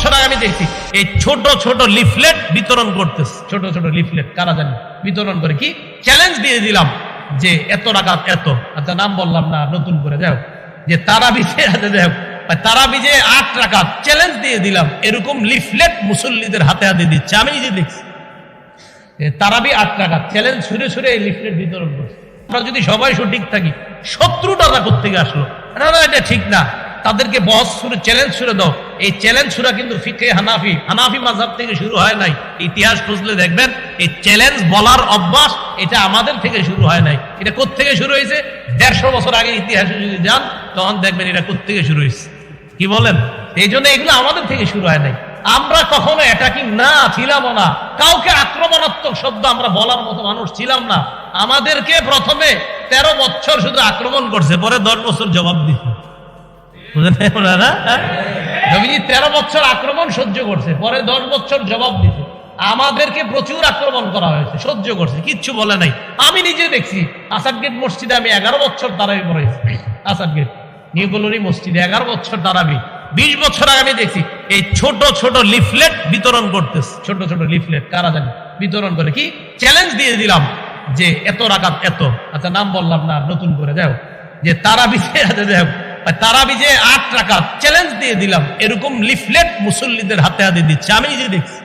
বছর আগে আমি দেখছি, এই ছোট ছোট লিফলেট বিতরণ করতেছে। ছোট ছোট লিফলেট কারা জানি? বিতরণ করে কি? চ্যালেঞ্জ দিয়ে দিলাম যে এত টাকা এত। আচ্ছা নাম বললাম না, নতুন করে যাও যে তারা বিজে আছে যাও তারা বিজে আট টাকা চ্যালেঞ্জ দিয়ে দিলাম। এরকম লিফলেট মুসল্লিদের হাতে হাতে দিচ্ছে, আমি নিজে দেখছি। তারাবি আট টাকা চ্যালেঞ্জ ছুড়ে ছুড়ে এই লিফলেট বিতরণ করছে। আমরা যদি সবাই সঠিক থাকি, শত্রুটা থেকে আসলো? না না, এটা ঠিক না। তাদেরকে বস শুরু চ্যালেঞ্জ ছুড়ে দাও। এই চ্যালেঞ্জ ছুড়া কিন্তু ফিকে হানাফি। হানাফি মাঝাব থেকে শুরু হয় নাই। ইতিহাস খুঁজলে দেখবেন, এই চ্যালেঞ্জ বলার অভ্যাস এটা আমাদের থেকে শুরু হয় নাই। এটা থেকে শুরু হয়েছে? দেড়শো বছর আগে ইতিহাসে যদি যান, তখন দেখবেন এটা থেকে শুরু হয়েছে। কি বলেন? এই জন্য এগুলো আমাদের থেকে শুরু হয় নাই। আমরা কখনো অ্যাটাকিং না ছিলাম না। কাউকে আক্রমণাত্মক শব্দ আমরা বলার মতো মানুষ ছিলাম না। আমাদেরকে প্রথমে তেরো বছর শুধু আক্রমণ করছে, পরে দশ বছর জবাব দিচ্ছে। তেরো বছর আক্রমণ সহ্য করছে, পরে দশ বছর জবাব দিছে। আমাদেরকে প্রচুর আক্রমণ করা হয়েছে, সহ্য করছে, কিচ্ছু বলে নাই। আমি নিজে দেখছি, আসাদ গেট মসজিদে আমি এগারো বছর তারাবি পড়েছি। আসাদ গেট নিউ মসজিদে এগারো বছর তারাবি বিশ বছর আগে আমি দেখছি, এই ছোট ছোট লিফলেট বিতরণ করতেছে। ছোট ছোট লিফলেট, কারা জানি? বিতরণ করে কি? চ্যালেঞ্জ দিয়ে দিলাম যে এত রাকাত এত। আচ্ছা নাম বললাম না, নতুন করে যাও যে তারা বিজে আছে যাও তারা বিজে আট টাকা চ্যালেঞ্জ দিয়ে দিলাম, এরকম লিফলেট মুসল্লিদের হাতে হাতে দিচ্ছে, আমি নিজে দেখছি।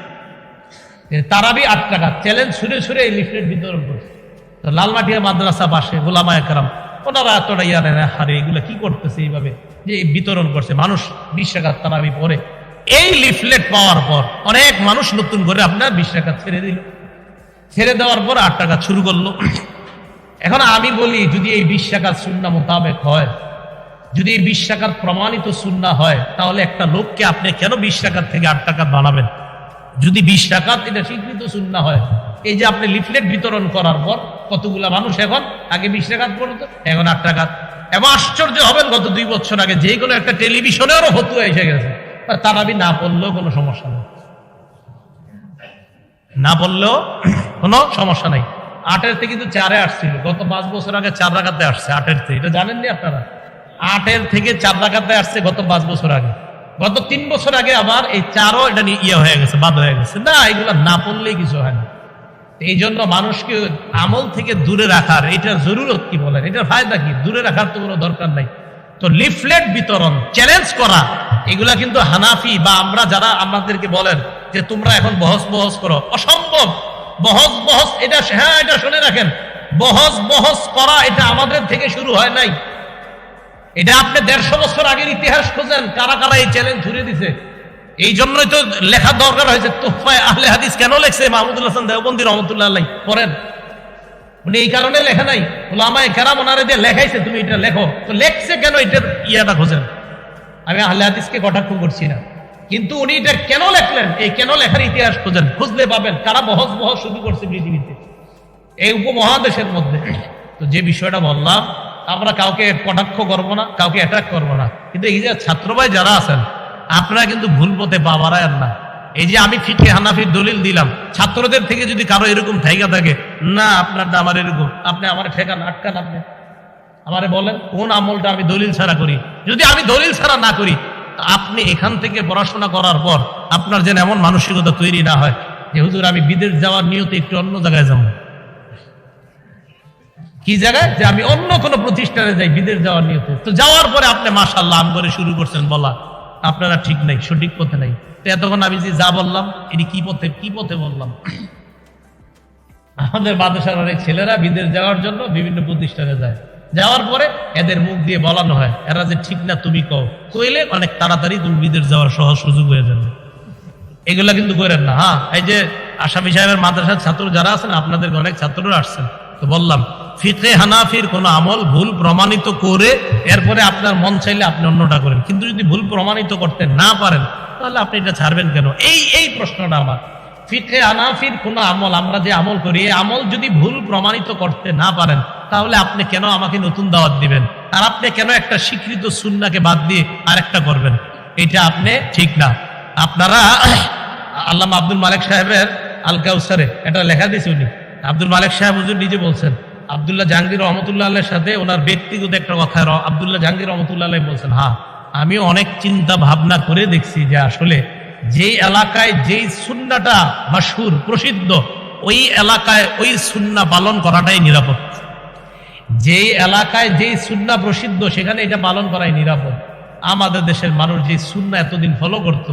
তারাবি আট টাকা চ্যালেঞ্জ ছুড়ে ছুড়ে এই লিফলেট বিতরণ করছে। তো লালমাটিয়া মাদ্রাসা পাশে গোলামা একরাম, ওনারা এতটা ইয়ারে হারে এগুলো কি করতেছে এইভাবে? যে বিতরণ করছে, মানুষ বিশ টাকা তারাবি পরে এই লিফলেট পাওয়ার পর অনেক মানুষ নতুন করে আপনার বিশ টাকা ছেড়ে দিল। ছেড়ে দেওয়ার পর আট টাকা শুরু করল। এখন আমি বলি, যদি এই বিশ টাকা শূন্য মোতাবেক হয় যদি এই বিশ টাকার প্রমাণিত শূন্য হয়, তাহলে একটা লোককে আপনি কেন বিশ টাকার থেকে আট টাকা বানাবেন? যদি বিশ টাকা এটা স্বীকৃত সুন্না হয়, এই যে আপনি লিফলেট বিতরণ করার পর কতগুলা মানুষ এখন? আগে বিশ টাকা পড়তো, এখন আট টাকা এবং আশ্চর্য হবেন, গত দুই বছর আগে যে কোনো একটা টেলিভিশনেরও ফতুয়া এসে গেছে। তারাবি না পড়লেও কোনো সমস্যা নেই। না বললেও কোনো সমস্যা নাই। আটের থেকে কিন্তু চারে আসছিল, গত পাঁচ বছর আগে চার রাখাতে আসছে, আটের থেকে। এটা জানেননি আপনারা? আটের থেকে চার রাখাতে আসছে গত পাঁচ বছর আগে। গত তিন বছর আগে আবার এই চারও এটা নিয়ে ইয়ে হয়ে গেছে, বাদ হয়ে গেছে। না, এগুলো না পড়লেই কিছু হয় না। এই জন্য মানুষকে আমল থেকে দূরে রাখার, এটা জরুরত কি বলেন? এটার ফায়দা কি? দূরে রাখার তো কোনো দরকার নাই। তো লিফলেট বিতরণ, চ্যালেঞ্জ করা, এগুলা কিন্তু হানাফি বা আমরা যারা আমাদেরকে বলেন যে তোমরা এখন বহস বহস করো, অসম্ভব। বহস বহস, এটা হ্যাঁ এটা শুনে রাখেন। বহস বহস করা, এটা আমাদের থেকে শুরু হয় নাই। এটা আপনি দেড়শো বছর আগের ইতিহাস খোঁজেন, কারা কারা এই চ্যালেঞ্জ ছুড়ে দিছে? এই জন্যই তো লেখা দরকার হয়েছে তোফায় আহলে হাদিস কেন লেখছে? মাহমুদুল হাসান দেওবন্দি রহমতুল্লাহ পড়েন। উনি এই কারণে লেখা নাই। ওলামায় কেরাম ওনারে দিয়ে লেখাইছে, তুমি এটা লেখো। তো লেখছে কেন এটার ইয়াটা খোঁজেন? আমি আহলে হাদিসকে কটাক্ষ করছি না। কিন্তু উনি এটা কেন লেখলেন? এই কেন লেখার ইতিহাস খোঁজেন? খুঁজলে পাবেন। কারা বহস বহস শুরু করছে পৃথিবীতে? এই উপমহাদেশের মধ্যে। তো যে বিষয়টা বললাম আমরা কাউকে কটাক্ষ করব না, কাউকে অ্যাটাক করব না। কিন্তু এই যে ছাত্র ভাই যারা আছেন, আপনারা কিন্তু ভুল পথে বাড়ায়েন না। এই যে আমি ফিটে হানাফির দলিল দিলাম, ছাত্রদের থেকে যদি কারও এরকম ঠেকা থাকে, না আপনার না আমার এরকম। আপনি আমার ঠেকান, আটকান আপনি। আমারে বলেন, কোন আমলটা আমি দলিল ছাড়া করি? যদি আমি দলিল ছাড়া না করি আপনি এখান থেকে পড়াশোনা করার পর আপনার যেন এমন মানসিকতা তৈরি না হয় যে, হুজুর, আমি বিদেশ যাওয়ার নিয়তে একটু অন্য জায়গায় যাব। কি জায়গায়? যে আমি অন্য কোনো প্রতিষ্ঠানে যাই, বিদেশ যাওয়ার নিয়তে। তো যাওয়ার পরে আপনি মাসাল্লাহ আম করে শুরু করছেন, বলা। আপনারা ঠিক নাই, সঠিক পথে নাই। তো এতক্ষণ আমি যে যা বললাম, এটি কি পথে কি পথে বললাম? আমাদের বাদেশার অনেক ছেলেরা বিদেশ যাওয়ার জন্য বিভিন্ন প্রতিষ্ঠানে যায়। যাওয়ার পরে এদের মুখ দিয়ে বলানো হয়, এরা যে ঠিক না, তুমি কও। কইলে অনেক তাড়াতাড়ি তুমি বিদেশ যাওয়ার সহজ সুযোগ হয়ে যাবে। এগুলা কিন্তু করেন না। হ্যাঁ এই যে আসামি সাহেবের মাদ্রাসার ছাত্র যারা আছেন আপনাদের অনেক ছাত্ররা আসছেন। তো বললাম ফিতে হানাফির কোন আমল ভুল প্রমাণিত করে এরপরে আপনার মন চাইলে আপনি অন্যটা করেন। কিন্তু যদি ভুল প্রমাণিত করতে না পারেন, তাহলে আপনি এটা ছাড়বেন কেন? এই এই প্রশ্নটা আমার। ফিতে হানাফির কোন আমল, আমরা যে আমল করি, এই আমল যদি ভুল প্রমাণিত করতে না পারেন, তাহলে আপনি কেন আমাকে নতুন দাওয়াত দিবেন? আর আপনি কেন একটা স্বীকৃত সুন্নাকে বাদ দিয়ে আরেকটা করবেন? এটা আপনি ঠিক না। আপনারা আল্লাহ আব্দুল মালিক সাহেবের আল কাউসারে এটা লেখা দিয়েছে উনি। আব্দুল মালিক সাহেব হুজুর নিজে বলছেন আবদুল্লাহ জাহাঙ্গীর রহমতুল্লাহ আল্লাহর সাথে ওনার ব্যক্তিগত একটা কথা। আবদুল্লাহ জাহাঙ্গীর রহমতুল্লাহ আল্লাহ বলছেন হ্যাঁ আমি অনেক চিন্তা ভাবনা করে দেখছি যে আসলে যেই এলাকায় যেই সুন্নাটা মাসহুর প্রসিদ্ধ, ওই এলাকায় ওই সুন্না পালন করাটাই নিরাপদ। যেই এলাকায় যেই সুন্না প্রসিদ্ধ, সেখানে এটা পালন করাই নিরাপদ। আমাদের দেশের মানুষ যে সুন্না এতদিন ফলো করত,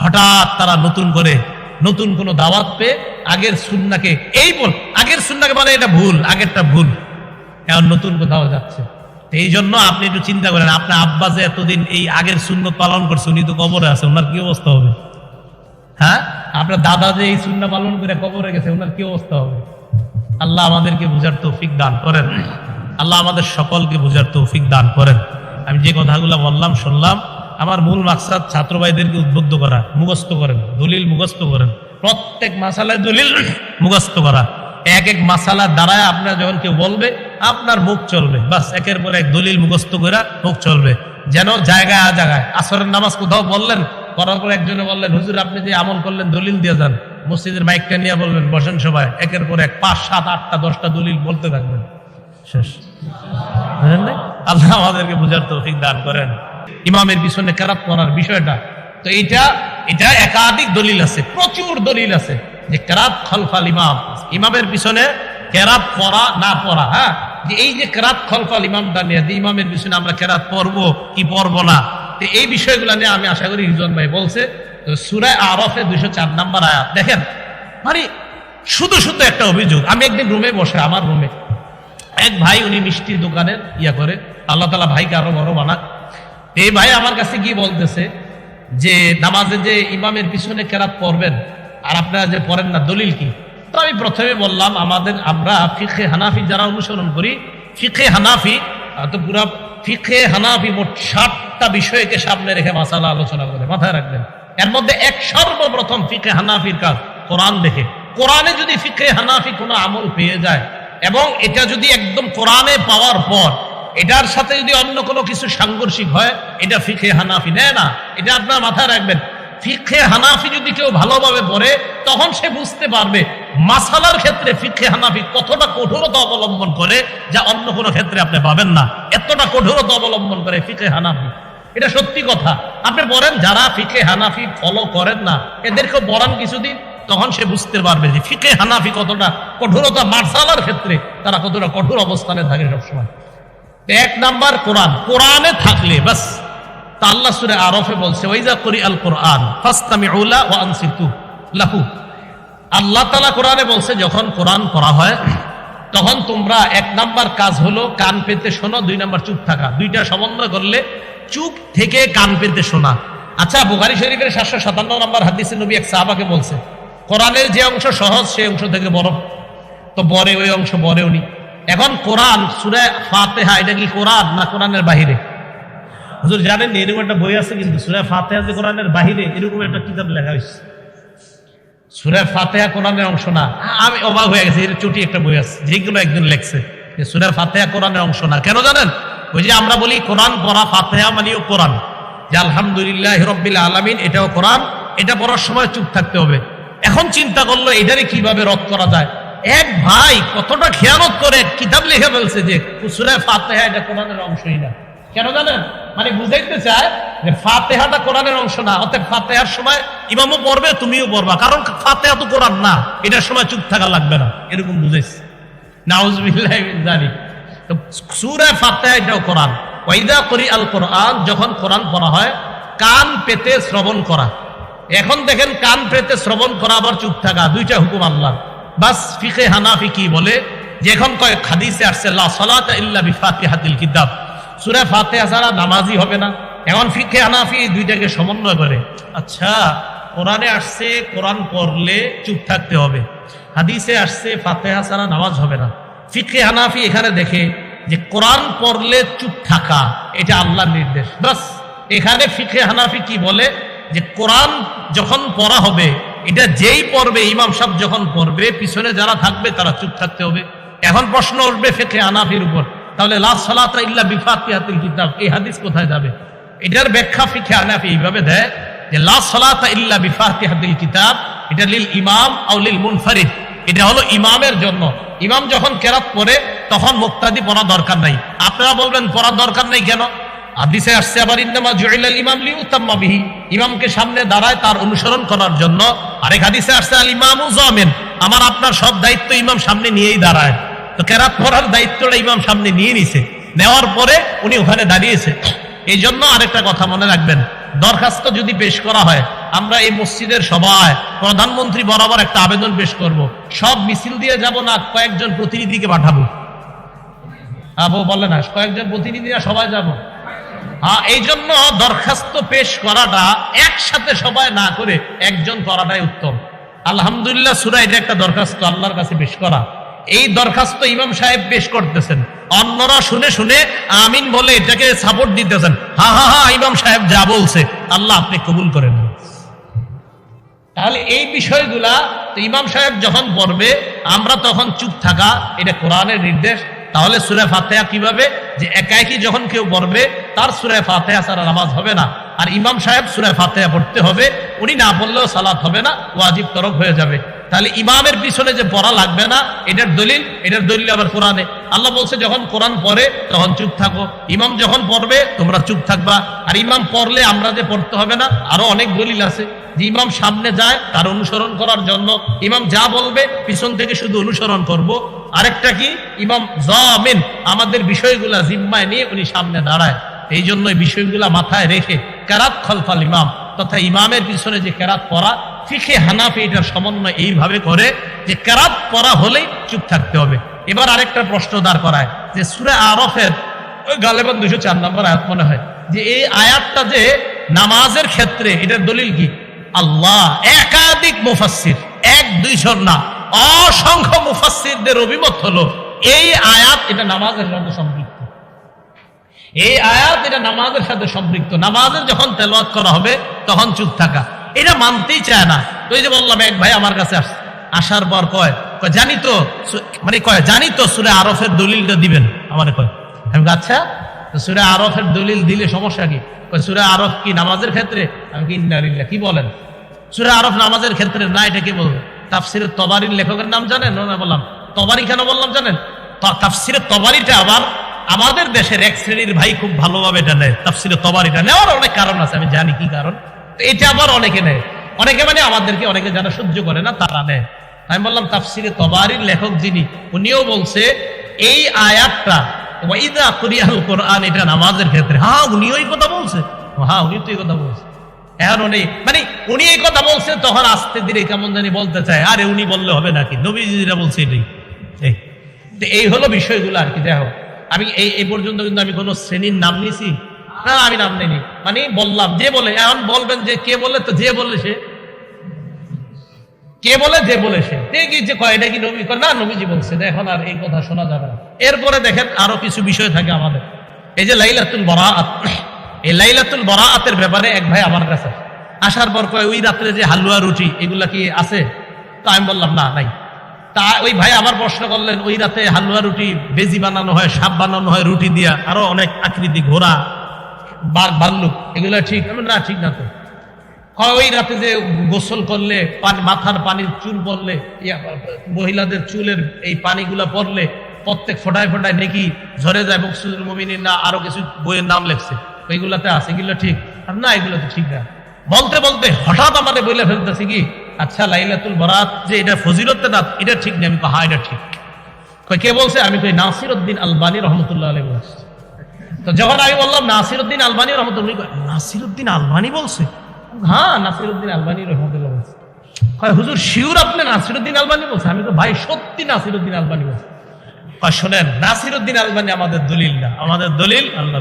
হঠাৎ তারা নতুন করে নতুন কোন দাওয়াত পেয়ে আগের সুন্নাকে, এই বল, আগের সুন্নাকে বলে এটা ভুল, আগেরটা ভুল। এখন নতুন কোথাও যাচ্ছে। এই জন্য আপনি একটু চিন্তা করেন, আপনার আব্বা যে এতদিন এই আগের শূন্য পালন করছে, উনি তো কবরে আছে, ওনার কি অবস্থা হবে? হ্যাঁ? আপনার দাদা যে এই শূন্য পালন করে কবরে গেছে, ওনার কি অবস্থা হবে? আল্লাহ আমাদেরকে বুঝার তৌফিক দান করেন। আল্লাহ আমাদের সকলকে বুঝার তৌফিক দান করেন। আমি যে কথাগুলো বললাম, শুনলাম আমার মূল মাকসাদ ছাত্র ভাইদেরকে উদ্বুদ্ধ করা, মুখস্থ করেন, দলিল মুখস্থ করেন। প্রত্যেক মাসালায় দলিল মুখস্থ করা। এক এক মাসালার দ্বারায় আপনার যখন কেউ বলবে, আপনার মুখ চলবে। বাস, একের পর এক দলিল মুখস্থ করে মুখ চলবে। যেন জায়গায় জায়গায়, আসরের নামাজ কোথাও বললেন, করার পর একজনে বললেন, হুজুর, আপনি যে আমল করলেন, দলিল দিয়ে যান। মসজিদের মাইকটা নিয়ে বলবেন বসেন সবাই, একের পর এক পাঁচ, সাত, আটটা, দশটা দলিল বলতে থাকবেন। শেষ। আল্লাহ আমাদেরকে বুঝার তৌফিক দান করেন। ইমামের পিছনে কেরাত করার বিষয়টা। তো এটা এটা একাধিক দলিল আছে, প্রচুর দলিল আছে যে কেরাত খলফাল ইমাম। ইমামের পিছনে কেরাত পড়া না পড়া হ্যাঁ? যে এই যে কেরাত খলফাল ইমামটা নিয়ে, যে ইমামের পিছনে আমরা কেরাত পড়ব, কি পড়ব না এই বিষয়গুলো নিয়ে আমি আশা করি রিজন ভাই বলছে। তো সুরায় আরফে দুইশো চার নাম্বার আয়াত, দেখেন? মানে শুধু শুধু একটা অভিযোগ, আমি একদিন রুমে বসে, আমার রুমে, এক ভাই উনি মিষ্টির দোকানের ইয়া করে, আল্লাহ তালা ভাইকে আরও বড় বানাক। এই ভাই আমার কাছে কি বলতেছে? যে নামাজে যে ইমামের পিছনে কেরাত পড়বেন, আর আপনারা যে পড়েন না, দলিল কি? তো আমি প্রথমে বললাম, আমাদের আমরা ফিখে হানাফি যারা অনুসরণ করি ফিখে হানাফি তো পুরা ফিখে হানাফি মোট ষাটটা বিষয়কে সামনে রেখে মাসালা আলোচনা করে, মাথায় রাখবেন। এর মধ্যে এক সর্বপ্রথম ফিখে হানাফির কাজ, কোরআন দেখে। কোরআনে যদি ফিখে হানাফি কোনো আমল পেয়ে যায়, এবং এটা যদি একদম কোরআনে পাওয়ার পর এটার সাথে যদি অন্য কোনো কিছু সাংঘর্ষিক হয়, এটা ফিখে হানাফি নেয় না। এটা আপনার মাথায় রাখবেন। ফিখে হানাফি যদি কেউ ভালোভাবে পড়ে, তখন সে বুঝতে পারবে মাসালার ক্ষেত্রে ফিখে হানাফি কতটা কঠোরতা অবলম্বন করে, যা অন্য কোনো ক্ষেত্রে আপনি পাবেন না। এতটা কঠোরতা অবলম্বন করে ফিখে হানাফি। এটা সত্যি কথা। আপনি বলেন যারা ফিকে হানাফি ফলো করেন না এদেরকে বরান কিছুদিন, তখন সে বুঝতে পারবে যে ফিকে হানাফি কতটা কঠোরতা মার্শালার ক্ষেত্রে, তারা কতটা কঠোর অবস্থানে থাকে সবসময়। এক নাম্বার কোরআন। কোরআনে থাকলে, বাস, তা আল্লাহ সুরে আরফে বলছে ওইজা করি আল কোরআন ফাস্তামি ও আনসিতু লাহু। আল্লাহ তালা কোরআনে বলছে, যখন কোরআন করা হয়, তখন তোমরা এক নাম্বার কাজ হলো কান পেতে শোনো, দুই নাম্বার চুপ থাকা। দুইটা সমন্বয় করলে চুপ থেকে কান পেতে শোনা। আচ্ছা বুখারি শরীফের সাতশো সাতান্ন নম্বর হাদিসে নবী এক সাহাবাকে বলছে, কোরআনের যে অংশ সহজ, সেই অংশ থেকে বড়। তো বরে ওই অংশ বরে উনি এখন কোরআন, সুরে ফাতেহা, এটা কি কোরআন না কোরআনের বাহিরে? হুজুর, জানেন এরকম একটা বই আছে কিন্তু সুরে ফাতেহা যে কোরআনের বাহিরে, এরকম একটা কিতাব লেখা হয়েছে। সুরে ফাতেহা কোরআনের অংশ না। আমি অবাক হয়ে গেছি, এর চুটি একটা বই আছে যেগুলো একজন লেখছে যে সুরে ফাতেহা কোরআনের অংশ না। কেন জানেন? ওই যে আমরা বলি, কোরআন পড়া ফাতেহা মানেও কোরআন। যে আলহামদুলিল্লাহ রব্বিল আলমিন, এটাও কোরআন, এটা পড়ার সময় চুপ থাকতে হবে। এখন চিন্তা করল, এটারে কীভাবে রদ করা যায়? এক ভাই কতটা খেয়ালত করে, কিতাব লিখে ফেলছে যে কুসুরে ফাতেহা এটা কোরআনের অংশই না। কেন জানেন? মানে বুঝাইতে চায় যে ফাতেহাটা কোরআনের অংশ না অর্থাৎ ফাতেহার সময় ইমামও পড়বে, তুমিও পড়বা। কারণ ফাতেহা তো কোরআন না, এটার সময় চুপ থাকা লাগবে না। এরকম বুঝাইছে। নাউজবিল্লাহ তো সুরে ফাতেহা এটাও কোরআন। ওয়াইদা করি আল কোরআন, যখন কোরআন পড়া হয়, কান পেতে শ্রবণ করা। এখন দেখেন, কান পেতে শ্রবণ করা, আবার চুপ থাকা, দুইটা হুকুম আল্লাহ বাস ফিকে হানাফি কি বলে? যে এখন কয়েক হাদিসে আসছে লা সালাতা ইল্লা বিফাতিহাতিল কিতাব। সূরা ফাতিহা ছাড়া নামাজই হবে না। এখন ফিকে হানাফি দুইটাকে সমন্বয় করে। আচ্ছা। কোরআনে আসছে কোরআন পড়লে চুপ থাকতে হবে। হাদিসে আসছে ফাতেহা ছাড়া নামাজ হবে না। ফিকে হানাফি এখানে দেখে যে কোরআন পড়লে চুপ থাকা এটা আল্লাহর নির্দেশ। বাস এখানে ফিকে হানাফি কি বলে? যে কোরআন যখন পড়া হবে, এটা যেই পড়বে, ইমাম সাহেব যখন পড়বে, পিছনে যারা থাকবে, তারা চুপ থাকতে হবে। এখন প্রশ্ন উঠবে ফেকে আনাফির উপর। তাহলে লাস সালাতা ইল্লা বিফাতিহাতিল কিতাব, এই হাদিস কোথায় যাবে? এটার ব্যাখ্যা ফিকে আনাফি এইভাবে দেয় যে লা সালাতা ইল্লা বিফাতিহাতিল কিতাব, এটা লিল ইমাম আও লিল মুনফারিদ। এটা হলো ইমামের জন্য। ইমাম যখন কেরাত পড়ে, তখন মুক্তাদি পড়া দরকার নাই। আপনারা বলবেন, পড়ার দরকার নাই কেন? হাদিসে আসছে, আবার ইন্নামা জুইলাল ইমাম লিউতাম্মা বিহি। ইমামকে সামনে দাঁড়ায় তার অনুসরণ করার জন্য। আরেক হাদিসে আসছে, আল ইমামু জামিন। আমার আপনার সব দায়িত্ব ইমাম সামনে নিয়েই দাঁড়ায়। তো কেরাত পড়ার দায়িত্বটা ইমাম সামনে নিয়ে নিছে। নেওয়ার পরে উনি ওখানে দাঁড়িয়েছে। এই জন্য আরেকটা কথা মনে রাখবেন। দরখাস্ত যদি পেশ করা হয়, আমরা এই মসজিদের সভায় প্রধানমন্ত্রী বরাবর একটা আবেদন পেশ করব। সব মিছিল দিয়ে যাব না, কয়েকজন প্রতিনিধিকে পাঠাবো? আবু বলে না, কয়েকজন প্রতিনিধিরা সবাই যাব। এই জন্য দরখাস্ত পেশ করাটা একসাথে সবাই না করে একজন করাটাই উত্তম। আলহামদুলিল্লাহ সুরা এটা একটা দরখাস্ত আল্লাহর কাছে পেশ করা। এই দরখাস্ত ইমাম সাহেব পেশ করতেছেন। অন্যরা শুনে শুনে আমিন বলে এটাকে সাপোর্ট দিতেছেন। হা হা হা, ইমাম সাহেব যা বলছে, আল্লাহ আপনি কবুল করেন। তাহলে এই বিষয়গুলা ইমাম সাহেব যখন পড়বে, আমরা তখন চুপ থাকা, এটা কোরআনের নির্দেশ তাহলে সুরে ফাতেহা কীভাবে? যে একাকি যখন কেউ পড়বে তার সুরে ফাতেহা সারা নামাজ হবে না। আর ইমাম সাহেব সুরে ফাতেহা পড়তে হবে, উনি না পড়লেও সালাত হবে না, ওয়াজিব তরক হয়ে যাবে। তাহলে ইমামের পিছনে যে পড়া লাগবে না, এটার দলিল এটার দলিল আবার কোরআনে। আল্লাহ বলছে, যখন কোরআন পড়ে, তখন চুপ থাকো। ইমাম যখন পড়বে, তোমরা চুপ থাকবা। আর ইমাম পড়লে আমরা যে পড়তে হবে না, আরও অনেক দলিল আছে। যে ইমাম সামনে যায়, তার অনুসরণ করার জন্য ইমাম যা বলবে, পিছন থেকে শুধু অনুসরণ করব। আরেকটা কি? ইমাম জামিন, আমাদের বিষয়গুলা জিম্মায় নিয়ে উনি সামনে দাঁড়ায়। এই জন্য বিষয়গুলা মাথায় রেখে কেরাত খলফাল ইমাম তথা ইমামের পিছনে যে কেরাত পড়া ফিখে হানাফি এটার সমন্বয় এইভাবে করে যে কেরাত পড়া হলেই চুপ থাকতে হবে। এবার আরেকটা প্রশ্ন দাঁড় করায় যে সুরে আরফের গালেবান দুশো চার নম্বর আয়াত মনে হয় যে এই আয়াতটা যে নামাজের ক্ষেত্রে এটার দলিল কি? আল্লাহ একাধিক মুফাসসির, এক দুইশোর না, অসংখ্য মুফাসসিরদের অভিমত হলো, এই আয়াত এটা নামাজের সঙ্গে সম্পৃক্ত। এই আয়াত এটা নামাজের সাথে সম্পৃক্ত। নামাজের যখন তেলাওয়াত করা হবে, তখন চুপ থাকা। এটা মানতেই চায় না। তো যে বললাম, এক ভাই আমার কাছে আস- আসার পর কয় জানি তো মানে কয়, জানি তো সুরে আরফের দলিলটা দিবেন। আমার কয়, আমি আচ্ছা সুরে আরফের দলিল দিলে সমস্যা কি? সুরে আরফ কি নামাজের ক্ষেত্রে? আমি কি ইন্নারিল্লাহ কি বলেন? সুরে আরফ নামাজের ক্ষেত্রে না, এটা কি বলব? তাফসির তবারির লেখকের নাম জানেন? না বললাম। তবারি কেন বললাম জানেন? ত- তাফসিরের তবারিটা আবার আমাদের দেশের এক শ্রেণির ভাই খুব ভালোভাবে এটা নেয়। তাফসিরের তবারিটা নেওয়ার অনেক কারণ আছে, আমি জানি কি কারণ। তো এটা আবার অনেকে নেয়। অনেকে মানে আমাদেরকে অনেকে যারা সহ্য করে না, তারা নেয়। আমি বললাম, তাফসিরে তবারির লেখক যিনি, উনিও বলছে, এই আয়াতটা ওয়াইদা কুরিয়াল কোরআন, এটা নামাজের ক্ষেত্রে। হ্যাঁ উনিও এই কথা বলছে। হ্যাঁ উনি তো এই কথা বলছে। এখন উনি মানে উনি এই কথা বলছে, তখন আস্তে ধীরে কেমন জানি বলতে চায়। আরে উনি বললে হবে নাকি? নবীজিরা বলছে এটাই। এই, তো এই হলো বিষয়গুলো আর কি দেখো আমি এই এই পর্যন্ত কিন্তু আমি কোনো শ্রেণির নাম নিয়েছি। না, আমি নাম নেইনি। মানে বললাম, যে বলে, এখন বলবেন যে কে বলে তো যে বলে সে। কে বলে, যে বলে সে। যে কয় এটা কি নবী না, নবীজি বলছে এখন আর এই কথা শোনা যাবে না। এরপরে দেখেন আরও কিছু বিষয় থাকে আমাদের। এই যে লাইলাতুল বরাআত। এই লাইলাতুল বরাআতের ব্যাপারে এক ভাই আমার কাছে আসার পর কয়, ওই রাত্রে যে হালুয়া, রুটি, এগুলা কি আছে? তো আমি বললাম, না, নাই। তা ওই ভাই আবার প্রশ্ন করলেন, ওই রাতে হালুয়া, রুটি, বেজি বানানো হয় সাপ বানানো হয়, রুটি দিয়া আরও অনেক আকৃতি, ঘোড়া, বাঘ, ভাল্লুক, এগুলো ঠিক? না ঠিক না তো। ওই রাতে যে গোসল করলে মাথার পানির চুল পড়লে মহিলাদের চুলের এই পানিগুলা পড়লে প্রত্যেক ফোটায় ফোটায় নাকি ঝরে যায়। বকসুদুল মমিনের না আরও কিছু বইয়ের নাম লেখছে। ওইগুলাতে আছে এগুলো ঠিক। আর না এগুলো তো ঠিক না। বলতে বলতে হঠাৎ আমাদের বলে ফেলতেছি কি আচ্ছা লাইলাতুল বরাত যে এটা ফজিলতে না এটা ঠিক না। আমি কই, হ্যাঁ এটা ঠিক। কই, কে বলছে? আমি কই নাসির উদ্দিন আলবানী রহমতুল্লাহ আলী বলছে। তো যখন আমি বললাম নাসির উদ্দিন আলবানী রহমতুল্লাহ নাসির উদ্দিন আলবানী বলছে? হ্যাঁ নাসির উদ্দিন আলবানী রহমতুল্লাহ বলছে। কয়, হুজুর, শিউর আপনি নাসির উদ্দিন আলবানী বলছে আমি তো ভাই সত্যি নাসির উদ্দিন আলবানী বলছে। কয়, শোনেন নাসির উদ্দিন আলবানী আমাদের দলিল না। আমাদের দলিল আল্লাহ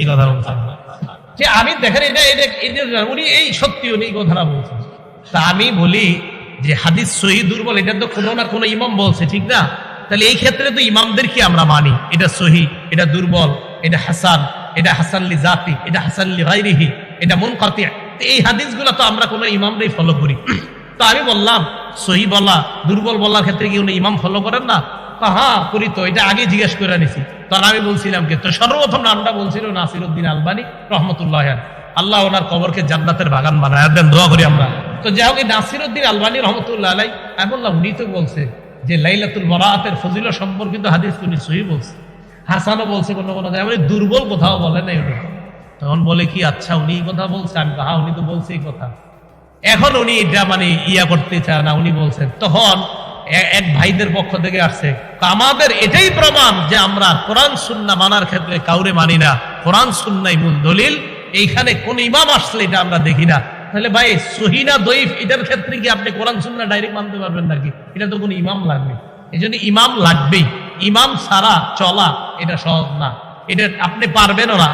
এই কথা বলছেন। যে আমি দেখেন, এটা এটা উনি এই সত্যি উনি এই কথাটা বলছেন। তা আমি বলি যে হাদিস সহি দুর্বল, এটা তো কোনো না কোনো ইমাম বলছে, ঠিক না? তাহলে এই ক্ষেত্রে তো ইমামদেরকে আমরা মানি। এটা সহি, এটা দুর্বল, এটা হাসান, এটা হাসানলি জাতি, এটা হাসানলি গাইরিহি এটা মন কাতি এই হাদিসগুলো তো আমরা কোনো ইমামরাই ফলো করি। তো আমি বললাম, সহি বলা, দুর্বল বলার ক্ষেত্রে কি উনি ইমাম ফলো করেন না? হ্যাঁ করি তো, এটা আগে জিজ্ঞেস করে নিছি তখন আমি বলছিলাম কি, তো সর্বপ্রথম নামটা বলছিল নাসির উদ্দিন আলবানী, রহমতুল্লাহ আল্লাহ ওনার কবরকে জান্নাতের বাগান বানায় দেন, দোয়া করি আমরা। তো যাই হোক নাসির উদ্দিন আলবানী, রহমতুল্লাহ আলাই আমি বললাম, উনি তো বলছে যে লাইলাতুল বরাতের ফজিল সম্পর্কিত হাদিস উনি সহি বলছে। হাসানও বলছে কোনো কোনো জায়গায় দুর্বল কোথাও বলে না উনি। তখন বলে কি আচ্ছা উনি কথা বলছে। আমি হ্যাঁ উনি তো বলছে কথা। এখন উনি এটা মানে ইয়া করতে চায় না, উনি বলছেন, তখন এক ভাইদের পক্ষ থেকে আসছে। আমাদের এটাই প্রমাণ যে আমরা কোরআন, সুন্না মানার ক্ষেত্রে কাউরে মানি না। কোরআন সুন্নাই মূল দলিল, এইখানে কোন ইমাম আসলে এটা আমরা দেখি না। তাহলে ভাই সহিনা দইফ এটার ক্ষেত্রে কি আপনি কোরআন, সুন্না ডাইরেক্ট মানতে পারবেন নাকি? এটা তো কোনো ইমাম লাগবে। এই ইমাম লাগবেই। ইমাম সারা চলা এটা সহজ না। এটা আপনি পারবেনও না।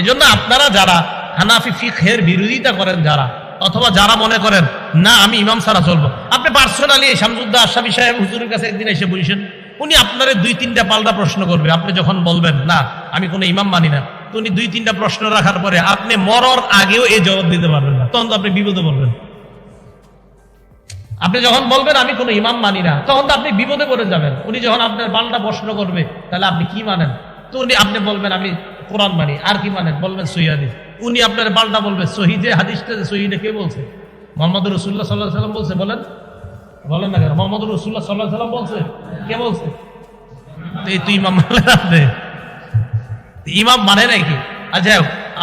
এজন্য আপনারা যারা হানাফি ফিখের বিরোধিতা করেন যারা, অথবা যারা মনে করেন, না, আমি ইমাম ছাড়া চলবো। আপনি পার্সোনালি শামসুদ্দা আশাফি সাহেব হুজুরের কাছে একদিন এসে বসেন, উনি আপনার দুই, তিনটা পাল্টা প্রশ্ন করবে। আপনি যখন বলবেন, না, আমি কোনো ইমাম মানি না উনি দুই, তিনটা প্রশ্ন রাখার পরে আপনি মরর আগেও এই জবাব দিতে পারবেন না। তখন তো আপনি বিপদে পড়বেন। আপনি যখন বলবেন, আমি কোনো ইমাম মানি না, তখন তো আপনি বিপদে পড়ে যাবেন। উনি যখন আপনার পাল্টা প্রশ্ন করবে, তাহলে আপনি কি মানেন? তো উনি আপনি বলবেন, আমি কোরআন মানি, আর কি মানেন? বলবেন সহিদ উনি আপনার পাল্টা বলবে সহিদে হাদিসটা সহিদে কে বলছে? মোহাম্মদ রসুল্লাহ সাল্লাহ সাল্লাম বলছে, বলেন। বলেন না কেন মোহাম্মদ রসুল্লাহ সাল্লাহ সাল্লাম বলছে? কে বলছে? এই তুই ইমাম আপনি। ইমাম মানে নাকি আচ্ছা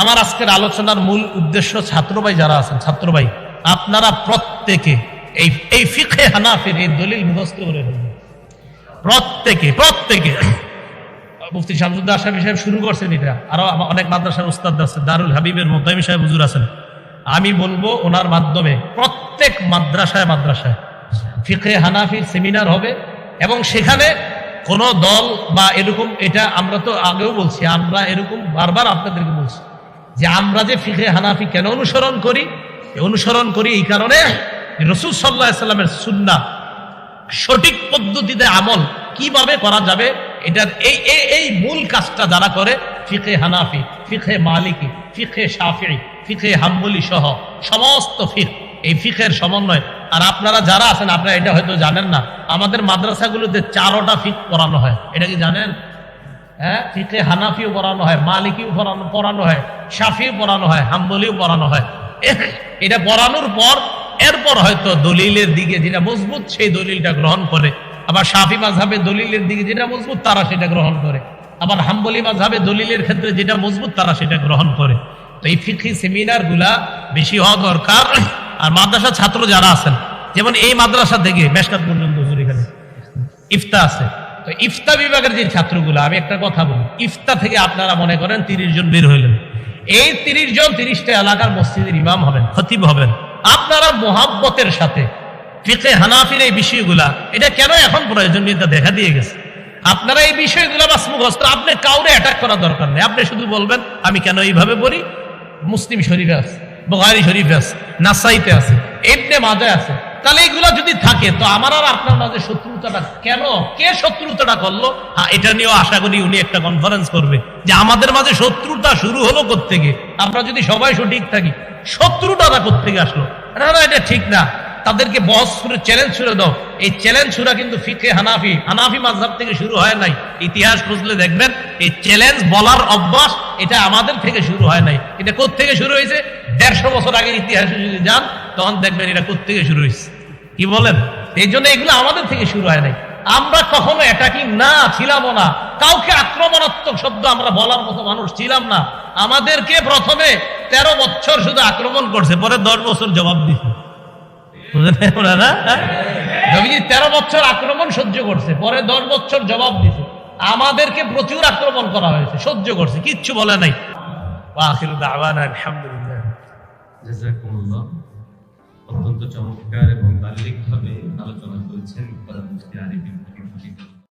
আমার আজকের আলোচনার মূল উদ্দেশ্য ছাত্র ভাই যারা আছেন, ছাত্র ভাই, আপনারা প্রত্যেকে এই এই ফিখে হানাফের এই দলিল মুখস্থ করে প্রত্যেকে প্রত্যেকে। মুফতি শামসুদ্দা আশাফি সাহেব শুরু করছেন এটা। আরও আমার অনেক মাদ্রাসার উস্তাদ আছে। দারুল হাবিবের মোদ্দামি সাহেব হুজুর আছেন। আমি বলব, ওনার মাধ্যমে প্রত্যেক মাদ্রাসায় মাদ্রাসায় ফিখে হানাফির সেমিনার হবে এবং সেখানে কোন দল বা এরকম, এটা আমরা তো আগেও বলছি, আমরা এরকম বারবার আপনাদেরকে বলছি যে আমরা যে ফিখে হানাফি কেন অনুসরণ করি? অনুসরণ করি এই কারণে রসুল সাল্লাহ সাল্লামের সুন্না সঠিক পদ্ধতিতে আমল কীভাবে করা যাবে এটার এই এই মূল কাজটা যারা করে ফিখে হানাফি ফিখে মালিকি ফিখে সাফি ফিখে হাম্বলি সহ সমস্ত ফিখ এই ফিখের সমন্বয়। আর আপনারা যারা আছেন, আপনারা এটা হয়তো জানেন না, আমাদের মাদ্রাসাগুলোতে চারোটা ফিক পড়ানো হয়। এটা কি জানেন? হ্যাঁ? ফিখে হানাফিও পড়ানো হয়, মালিকিও পড়ানো পড়ানো হয় শাফিও পড়ানো হয়, হাম্বলিও পড়ানো হয়। এটা পড়ানোর পর, এরপর হয়তো দলিলের দিকে যেটা মজবুত, সেই দলিলটা গ্রহণ করে। আবার শাফি মাঝহাবে দলিলের দিকে যেটা মজবুত, তারা সেটা গ্রহণ করে। আবার হাম্বলি মাঝহাবে দলিলের ক্ষেত্রে যেটা মজবুত, তারা সেটা গ্রহণ করে। তো এই ফিখি সেমিনারগুলা বেশি হওয়া দরকার। আর মাদ্রাসা ছাত্র যারা আছেন, যেমন এই মাদ্রাসা থেকে মেশকাত পর্যন্ত এখানে ইফতা আছে। তো ইফতা বিভাগের যে ছাত্রগুলো, আমি একটা কথা বলি, ইফতা থেকে আপনারা মনে করেন তিরিশ জন বের হইলেন। এই তিরিশ জন তিরিশটা এলাকার মসজিদের ইমাম হবেন, খতিব হবেন। আপনারা মোহাব্বতের সাথে ফিকে হানাফির এই বিষয়গুলা, এটা কেন এখন প্রয়োজনীয়তা দেখা দিয়ে গেছে? আপনারা এই বিষয়গুলো বাস মুখস্থ আপনি কাউরে অ্যাটাক করার দরকার নেই। আপনি শুধু বলবেন, আমি কেন এইভাবে বলি মুসলিম শরীফে আছে বোহারি শরীফে আছে, নাসাইতে আছে এমনি মাজায় আছে। তাহলে এগুলো যদি থাকে, তো আমার আর আপনার মাঝে শত্রুতাটা কেন? কে শত্রুতাটা করল? হ্যাঁ এটা নিয়েও আশা করি উনি একটা কনফারেন্স করবে, যে আমাদের মাঝে শত্রুতা শুরু হলো থেকে আমরা যদি সবাই সঠিক থাকি, শত্রুতাটা থেকে আসলো? না না এটা ঠিক না। তাদেরকে বস করে চ্যালেঞ্জ ছুড়ে দাও। এই চ্যালেঞ্জ ছুড়া কিন্তু ফিকে হানাফি। হানাফি মাঝহাব থেকে শুরু হয় নাই। ইতিহাস খুঁজলে দেখবেন, এই চ্যালেঞ্জ বলার অভ্যাস এটা আমাদের থেকে শুরু হয় নাই। এটা থেকে শুরু হয়েছে? দেড়শো বছর আগের ইতিহাসে যদি যান, তখন দেখবেন এটা থেকে শুরু হয়েছে। কি বলেন? এই জন্য এগুলো আমাদের থেকে শুরু হয় নাই। আমরা কখনো অ্যাটাকিং না ছিলাম না। কাউকে আক্রমণাত্মক শব্দ আমরা বলার মতো মানুষ ছিলাম না। আমাদেরকে প্রথমে তেরো বছর শুধু আক্রমণ করছে, পরে দশ বছর জবাব দিছে। তেরো বছর আক্রমণ সহ্য করছে, পরে দশ বছর জবাব দিছে। আমাদেরকে প্রচুর আক্রমণ করা হয়েছে, সহ্য করছে, কিচ্ছু বলে নাই। অত্যন্ত চমৎকার এবং বাল্যিকভাবে আলোচনা করেছেন প্রধানমন্ত্রী আরিফ